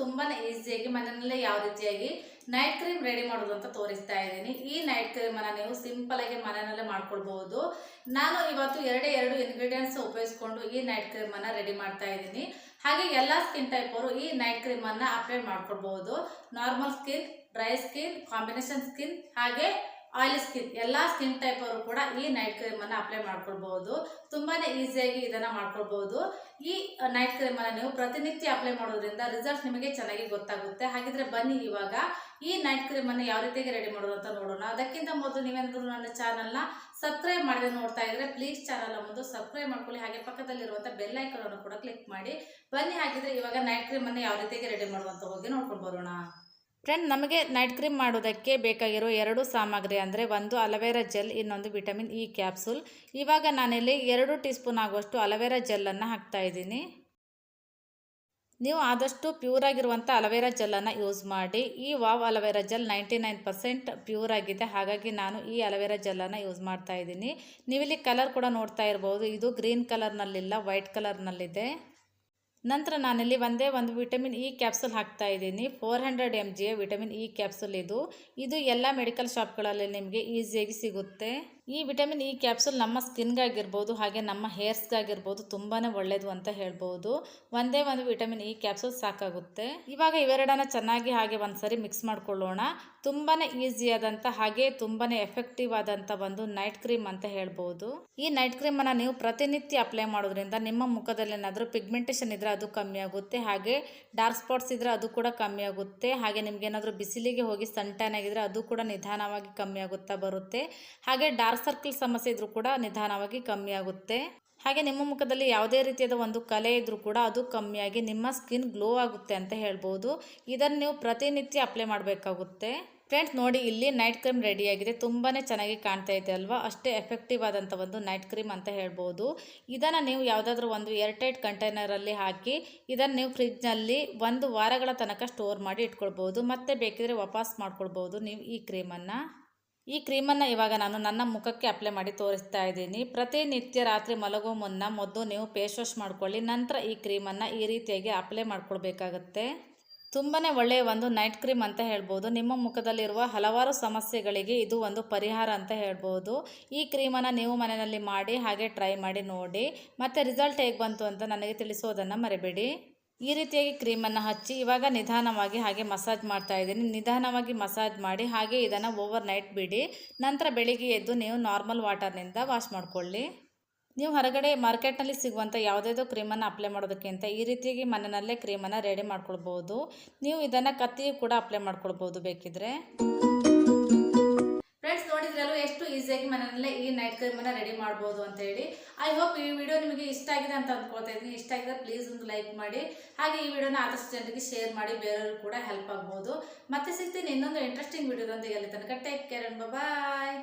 ತುಂಬಾ ಈಸಿಯಾಗಿ ಮನೆಯಲ್ಲೇ ಯಾವ ರೀತಿಯಾಗಿ ನೈಟ್ ಕ್ರೀಮ್ ರೆಡಿ ಮಾಡೋದು ಅಂತ ತೋರಿಸ್ತಾ ಇದ್ದೀನಿ. ಈ ನೈಟ್ ಕ್ರೀಮನ್ನು ನೀವು ಸಿಂಪಲ್ ಆಗಿ ಮನೆಯಲ್ಲೇ ಮಾಡ್ಕೊಳ್ಬಹುದು. ನಾನು ಇವತ್ತು ಎರಡೇ ಎರಡು ಇಂಗ್ರೀಡಿಯೆಂಟ್ಸ್ ಉಪಯೋಗಿಸ್ಕೊಂಡು ಈ ನೈಟ್ ಕ್ರೀಮನ್ನು ರೆಡಿ ಮಾಡ್ತಾ ಇದ್ದೀನಿ. ಹಾಗೆ ಎಲ್ಲ ಸ್ಕಿನ್ ಟೈಪ್ ಅವರು ಈ ನೈಟ್ ಕ್ರೀಮನ್ನು ಅಪ್ಲೈ ಮಾಡ್ಕೊಳ್ಬಹುದು. Normal skin dry skin combination skin ಹಾಗೆ ಆಯಿಲ್ ಸ್ಕಿನ್, ಎಲ್ಲ ಸ್ಕಿನ್ ಟೈಪ್ ಅವರು ಕೂಡ ಈ ನೈಟ್ ಕ್ರೀಮ್ ಅನ್ನ ಅಪ್ಲೈ ಮಾಡ್ಕೊಳ್ಬಹುದು. ತುಂಬಾನೇ ಈಸಿಯಾಗಿ ಇದನ್ನ ಮಾಡ್ಕೊಳ್ಬಹುದು. ಈ ನೈಟ್ ಕ್ರೀಮ್ ಅನ್ನ ನೀವು ಪ್ರತಿನಿತ್ಯ ಅಪ್ಲೈ ಮಾಡೋದ್ರಿಂದ ರಿಸಲ್ಟ್ ನಿಮಗೆ ಚೆನ್ನಾಗಿ ಗೊತ್ತಾಗುತ್ತೆ. ಹಾಗಿದ್ರೆ ಬನ್ನಿ ಇವಾಗ. ಈ ನೈಟ್ ಕ್ರೀಮ್ ಅನ್ನು ಯಾವ ರೀತಿಯಾಗಿ ರೆಡಿ ಮಾಡೋದು ಅಂತ ನೋಡೋಣ. ಅದಕ್ಕಿಂತ ಮೊದಲು ನೀವೇನಾದರೂ ನನ್ನ ಚಾನಲ್ನ ಸಬ್ಸ್ಕ್ರೈಬ್ ಮಾಡದೆ ನೋಡ್ತಾ ಇದ್ರೆ ಪ್ಲೀಸ್ ಚಾನಲ್ ಒಂದು ಸಬ್ಸ್ಕ್ರೈಬ್ ಮಾಡ್ಕೊಳ್ಳಿ. ಹಾಗೆ ಪಕ್ಕದಲ್ಲಿರುವಂಥ ಬೆಲ್ ಐಕನ್ ಅನ್ನು ಕೂಡ ಕ್ಲಿಕ್ ಮಾಡಿ. ಬನ್ನಿ ಹಾಗಿದ್ರೆ ಇವಾಗ ನೈಟ್ ಕ್ರೀಮ್ ಅನ್ನು ಯಾವ ರೀತಿಯಾಗಿ ರೆಡಿ ಮಾಡುವಂತ ಹೋಗಿ ನೋಡ್ಕೊಂಡು ಬರೋಣ. ಫ್ರೆಂಡ್ ನಮಗೆ ನೈಟ್ ಕ್ರೀಮ್ ಮಾಡೋದಕ್ಕೆ ಬೇಕಾಗಿರೋ ಎರಡು ಸಾಮಗ್ರಿ ಅಂದರೆ ಒಂದು ಅಲವೇರಾ ಜೆಲ್, ಇನ್ನೊಂದು ವಿಟಮಿನ್ ಇ ಕ್ಯಾಪ್ಸೂಲ್ ಇವಾಗ ನಾನಿಲ್ಲಿ ಎರಡು ಟೀ ಸ್ಪೂನ್ ಆಗುವಷ್ಟು ಅಲವೇರಾ ಜೆಲ್ಲನ್ನು ಹಾಕ್ತಾ ಇದ್ದೀನಿ. ನೀವು ಆದಷ್ಟು ಪ್ಯೂರ್ ಆಗಿರುವಂಥ ಅಲವೇರಾ ಜೆಲ್ಲನ್ನು ಯೂಸ್ ಮಾಡಿ. ಈ wow aloe vera gel ninety nine percent pure ಆಗಿದೆ. ಹಾಗಾಗಿ ನಾನು ಈ ಅಲವೇರಾ ಜೆಲ್ಲನ್ನು ಯೂಸ್ ಮಾಡ್ತಾ ಇದ್ದೀನಿ. ನೀವಿಲ್ಲಿ ಕಲರ್ ಕೂಡ ನೋಡ್ತಾ ಇರ್ಬೋದು. ಇದು ಗ್ರೀನ್ ಕಲರ್ನಲ್ಲಿಲ್ಲ ವೈಟ್ ಕಲರ್ನಲ್ಲಿದೆ ನಂತರ ನಾನಿಲ್ಲಿ ಒಂದೇ ಒಂದು ವಿಟಮಿನ್ ಇ ಕ್ಯಾಪ್ಸೂಲ್ ಹಾಕ್ತಾ ಇದ್ದೀನಿ. ಫೋರ್ ಹಂಡ್ರೆಡ್ ಎಂ ಜಿಯ ವಿಟಮಿನ್ ಇ ಕ್ಯಾಪ್ಸೂಲ್ ಇದು. ಇದು ಎಲ್ಲ ಮೆಡಿಕಲ್ ಶಾಪ್ಗಳಲ್ಲಿ ನಿಮಗೆ ಈಸಿಯಾಗಿ ಸಿಗುತ್ತೆ. ಈ ವಿಟಮಿನ್ ಇ ಕ್ಯಾಪ್ಸುಲ್ ನಮ್ಮ ಸ್ಕಿನ್ಗಾಗಿರ್ಬೋದು ಹಾಗೆ ನಮ್ಮ ಹೇರ್ಸ್ಗಾಗಿರ್ಬೋದು ತುಂಬಾ ಒಳ್ಳೆಯದು ಅಂತ ಹೇಳ್ಬೋದು. ಒಂದೇ ಒಂದು ವಿಟಮಿನ್ ಇ ಕ್ಯಾಪ್ಸುಲ್ ಸಾಕಾಗುತ್ತೆ. ಇವಾಗ ಇವೆರಡನ್ನ ಚೆನ್ನಾಗಿ ಹಾಗೆ ಒಂದ್ಸರಿ ಮಿಕ್ಸ್ ಮಾಡ್ಕೊಳ್ಳೋಣ. ತುಂಬಾ ಈಸಿಯಾದಂಥ ಹಾಗೆ ತುಂಬಾ ಎಫೆಕ್ಟಿವ್ ಆದಂಥ ಒಂದು ನೈಟ್ ಕ್ರೀಮ್ ಅಂತ ಹೇಳ್ಬೋದು. ಈ ನೈಟ್ ಕ್ರೀಮನ್ನು ನೀವು ಪ್ರತಿನಿತ್ಯ ಅಪ್ಲೈ ಮಾಡೋದ್ರಿಂದ ನಿಮ್ಮ ಮುಖದಲ್ಲಿ ಏನಾದರೂ ಪಿಗ್ಮೆಂಟೇಷನ್ ಇದ್ದರೆ ಅದು ಕಮ್ಮಿ ಆಗುತ್ತೆ. ಹಾಗೆ ಡಾರ್ಕ್ ಸ್ಪಾಟ್ಸ್ ಇದ್ದರೆ ಅದು ಕೂಡ ಕಮ್ಮಿ ಆಗುತ್ತೆ. ಹಾಗೆ ನಿಮ್ಗೆ ಏನಾದರೂ ಬಿಸಿಲಿಗೆ ಹೋಗಿ ಸನ್ ಆಗಿದ್ರೆ ಅದು ಕೂಡ ನಿಧಾನವಾಗಿ ಕಮ್ಮಿ ಆಗುತ್ತಾ ಬರುತ್ತೆ. ಹಾಗೆ ಡಾರ್ಕ್ ಸರ್ಕಲ್ ಸಮಸ್ಯೆ ಇದ್ರೂ ಕೂಡ ನಿಧಾನವಾಗಿ ಕಮ್ಮಿ ಆಗುತ್ತೆ. ಹಾಗೆ ನಿಮ್ಮ ಮುಖದಲ್ಲಿ ಯಾವುದೇ ರೀತಿಯಾದ ಒಂದು ಕಲೆ ಇದ್ರೂ ಕೂಡ ಅದು ಕಮ್ಮಿಯಾಗಿ ನಿಮ್ಮ ಸ್ಕಿನ್ ಗ್ಲೋ ಆಗುತ್ತೆ ಅಂತ ಹೇಳ್ಬೋದು. ಇದನ್ನು ನೀವು ಪ್ರತಿನಿತ್ಯ ಅಪ್ಲೈ ಮಾಡಬೇಕಾಗುತ್ತೆ. ಫ್ರೆಂಡ್ಸ್, ನೋಡಿ, ಇಲ್ಲಿ ನೈಟ್ ಕ್ರೀಮ್ ರೆಡಿಯಾಗಿದೆ ತುಂಬಾ ಚೆನ್ನಾಗಿ ಕಾಣ್ತಾ ಇದೆ ಅಲ್ವಾ? ಅಷ್ಟೇ ಎಫೆಕ್ಟಿವ್ ಆದಂಥ ಒಂದು ನೈಟ್ ಕ್ರೀಮ್ ಅಂತ ಹೇಳ್ಬೋದು. ಇದನ್ನು ನೀವು ಯಾವುದಾದ್ರೂ ಒಂದು ಏರ್ಟೈಟ್ ಕಂಟೈನರಲ್ಲಿ ಹಾಕಿ, ಇದನ್ನು ನೀವು ಫ್ರಿಜ್ನಲ್ಲಿ ಒಂದು ವಾರಗಳ ತನಕ ಸ್ಟೋರ್ ಮಾಡಿ ಇಟ್ಕೊಳ್ಬೋದು. ಮತ್ತೆ ಬೇಕಿದ್ರೆ ವಾಪಸ್ ಮಾಡ್ಕೊಳ್ಬೋದು ನೀವು ಈ ಕ್ರೀಮನ್ನು. ಈ ಕ್ರೀಮನ್ನು ಇವಾಗ ನಾನು ನನ್ನ ಮುಖಕ್ಕೆ ಅಪ್ಲೈ ಮಾಡಿ ತೋರಿಸ್ತಾ ಇದ್ದೀನಿ. ಪ್ರತಿನಿತ್ಯ ರಾತ್ರಿ ಮಲಗೋ ಮುನ್ನ ಮೊದಲು ನೀವು ಫೇಸ್ ವಾಶ್ ಮಾಡ್ಕೊಳ್ಳಿ, ನಂತರ ಈ ಕ್ರೀಮನ್ನು ಈ ರೀತಿಯಾಗಿ ಅಪ್ಲೈ ಮಾಡ್ಕೊಳ್ಬೇಕಾಗತ್ತೆ. ತುಂಬಾ ಒಳ್ಳೆಯ ಒಂದು ನೈಟ್ ಕ್ರೀಮ್ ಅಂತ ಹೇಳ್ಬೋದು. ನಿಮ್ಮ ಮುಖದಲ್ಲಿರುವ ಹಲವಾರು ಸಮಸ್ಯೆಗಳಿಗೆ ಇದು ಒಂದು ಪರಿಹಾರ ಅಂತ ಹೇಳ್ಬೋದು. ಈ ಕ್ರೀಮನ್ನು ನೀವು ಮನೆಯಲ್ಲಿ ಮಾಡಿ, ಹಾಗೆ ಟ್ರೈ ಮಾಡಿ ನೋಡಿ. ಮತ್ತು ರಿಸಲ್ಟ್ ಹೇಗೆ ಬಂತು ಅಂತ ನನಗೆ ತಿಳಿಸೋದನ್ನು ಮರಿಬೇಡಿ. ಈ ರೀತಿಯಾಗಿ ಕ್ರೀಮನ್ನು ಹಚ್ಚಿ ಇವಾಗ ನಿಧಾನವಾಗಿ ಹಾಗೆ ಮಸಾಜ್ ಮಾಡ್ತಾ ಇದ್ದೀನಿ. ನಿಧಾನವಾಗಿ ಮಸಾಜ್ ಮಾಡಿ ಹಾಗೆ ಇದನ್ನು ಓವರ್ ನೈಟ್ ಬಿಡಿ. ನಂತರ ಬೆಳಿಗ್ಗೆ ಎದ್ದು ನೀವು ನಾರ್ಮಲ್ ವಾಟರ್ನಿಂದ ವಾಶ್ ಮಾಡಿಕೊಳ್ಳಿ. ನೀವು ಹೊರಗಡೆ ಮಾರ್ಕೆಟ್ನಲ್ಲಿ ಸಿಗುವಂಥ ಯಾವುದೇದೋ ಕ್ರೀಮನ್ನು ಅಪ್ಲೈ ಮಾಡೋದಕ್ಕಿಂತ ಈ ರೀತಿಯಾಗಿ ಮನೆಯಲ್ಲೇ ಕ್ರೀಮನ್ನು ರೆಡಿ ಮಾಡ್ಕೊಳ್ಬೋದು. ನೀವು ಇದನ್ನು ಕತ್ತಿಯೂ ಕೂಡ ಅಪ್ಲೈ ಮಾಡ್ಕೊಳ್ಬೋದು ಬೇಕಿದ್ರೆ. ಫ್ರೆಂಡ್ಸ್ ನೋಡಿದ್ರಲ್ಲೂ ಎಷ್ಟು ಈಸಿಯಾಗಿ ಮನೆಯಲ್ಲೇ ಈ ನೈಟ್ ಕ್ರೀಮನ್ನು ರೆಡಿ ಮಾಡ್ಬೋದು ಅಂತ ಹೇಳಿ. ಐ ಹೋಪ್ ಈ ವಿಡಿಯೋ ನಿಮಗೆ ಇಷ್ಟ ಆಗಿದೆ ಅಂತ ಅಂದ್ಕೊಳ್ತಾ ಇದ್ದೀನಿ. ಇಷ್ಟ ಆಗಿದ್ರೆ ಪ್ಲೀಸ್ ಒಂದು ಲೈಕ್ ಮಾಡಿ. ಹಾಗೆ ಈ ವಿಡಿಯೋನ ಆದಷ್ಟು ಜನರಿಗೆ ಶೇರ್ ಮಾಡಿ, ಬೇರೆಯವ್ರಿಗೆ ಕೂಡ ಹೆಲ್ಪ್ ಆಗ್ಬೋದು. ಮತ್ತೆ ಸಿಗ್ತೀನಿ ಇನ್ನೊಂದು ಇಂಟ್ರೆಸ್ಟಿಂಗ್ ವಿಡಿಯೋದೊಂದಿಗೆ ಅಲ್ಲಿ ತನಕ. Take care and bye